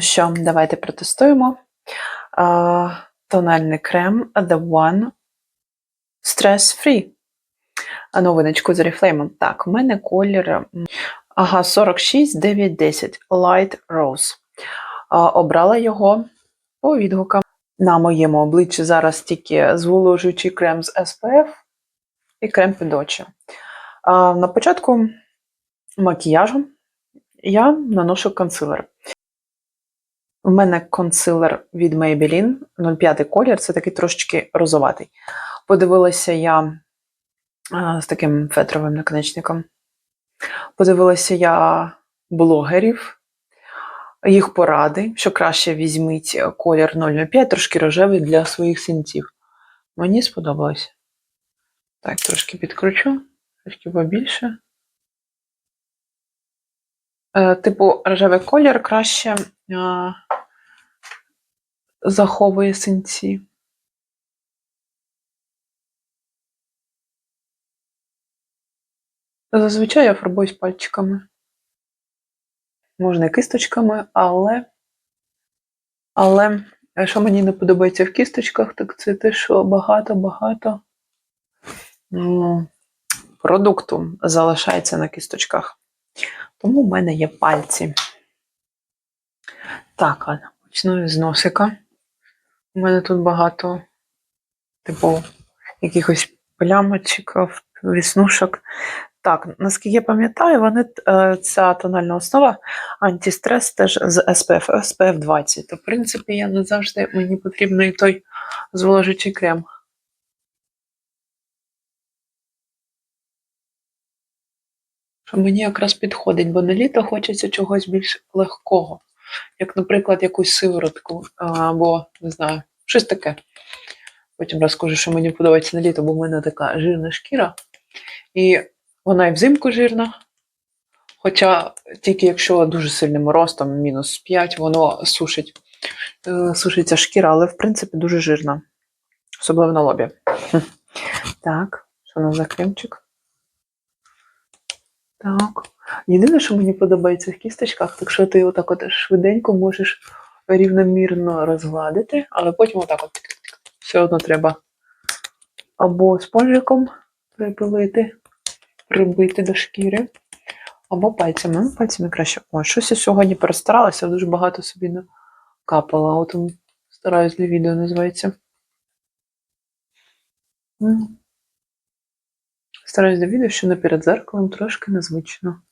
Що, давайте протестуємо. А, тональний крем The One Stress Free. Новиночку з Oriflame. Так, у мене колір ага, 46, 9, 10 Light Rose. А, обрала його по відгукам. На моєму обличчі зараз тільки зволожуючий крем з SPF і крем під очі. А, на початку макіяжу я наношу консилер. У мене консилер від Maybelline 05 колір, це такий трошечки розоватий. Подивилася я з таким фетровим наконечником. Подивилася я блогерів, їх поради, що краще візьміть колір 005, трошки рожевий для своїх синців. Мені сподобалось. Так, трошки підкручу, трошки побільше. Е, типу, рожевий колір краще заховує синці. Зазвичай я фарбуюсь пальчиками. Можна і кисточками, але. Але е, що мені не подобається в кісточках, так це те, що багато-багато м, продукту залишається на кісточках. Тому в мене є пальці. Так, ладно, почну з носика. У мене тут багато, типу, якихось плямочок, віснушок. Так, наскільки я пам'ятаю, вони, е, ця тональна основа антистрес теж з SPF, SPF 20. То, в принципі, я не завжди мені потрібен і той зволожуючий крем. Що мені якраз підходить, бо на літо хочеться чогось більш легкого. Як, наприклад, якусь сиворотку, або, не знаю, щось таке. Потім розкажу, що мені подобається на літо, бо в мене така жирна шкіра. І вона і взимку жирна. Хоча тільки якщо дуже сильним ростом, мінус 5, воно сушить, е, сушиться шкіра, але в принципі дуже жирна. Особливо на лобі. Так, що у нас за кремчик? Так. Єдине, що мені подобається в кісточках, так що ти отак от швиденько можеш рівномірно розгладити, але потім отак от все одно треба або спонжиком припилити, прибити до шкіри, або пальцями. Ну, пальцями краще. О, щось я сьогодні перестаралася, дуже багато собі накапала. От стараюсь для відео називається. Стараюсь для відео, що не перед зеркалом трошки незвично.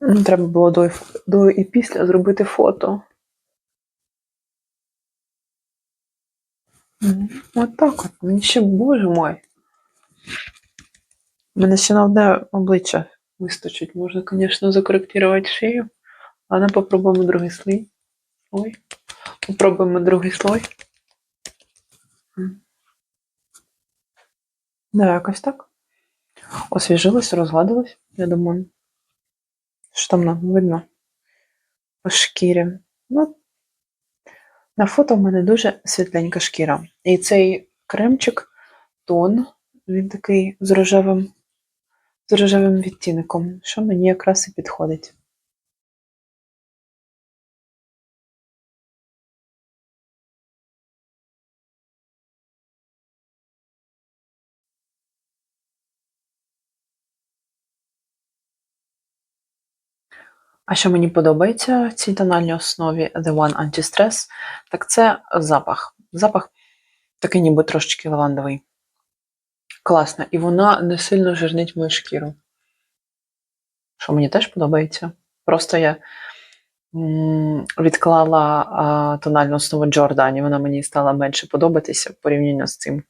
Треба було до, до і після зробити фото. От так от. Мені ще, боже мой. У мене ще на одне обличчя вистачить. Можна, звісно, закоректувати шию. Але попробуємо другий слой. Ой. Попробуємо другий слой. Да, якось так. Освіжилось, розгладилось, я думаю. Що там видно по шкірі. Ну, на фото в мене дуже світленька шкіра. І цей кремчик, тон, він такий з рожевим, з рожевим відтінком, що мені якраз і підходить. А що мені подобається в цій тональній основі The One Anti-Stress, так це запах. Запах такий ніби трошечки лавандовий. Класно. І вона не сильно жирнить мою шкіру. Що мені теж подобається. Просто я відклала тональну основу Джордані, вона мені стала менше подобатися в порівнянні з цим.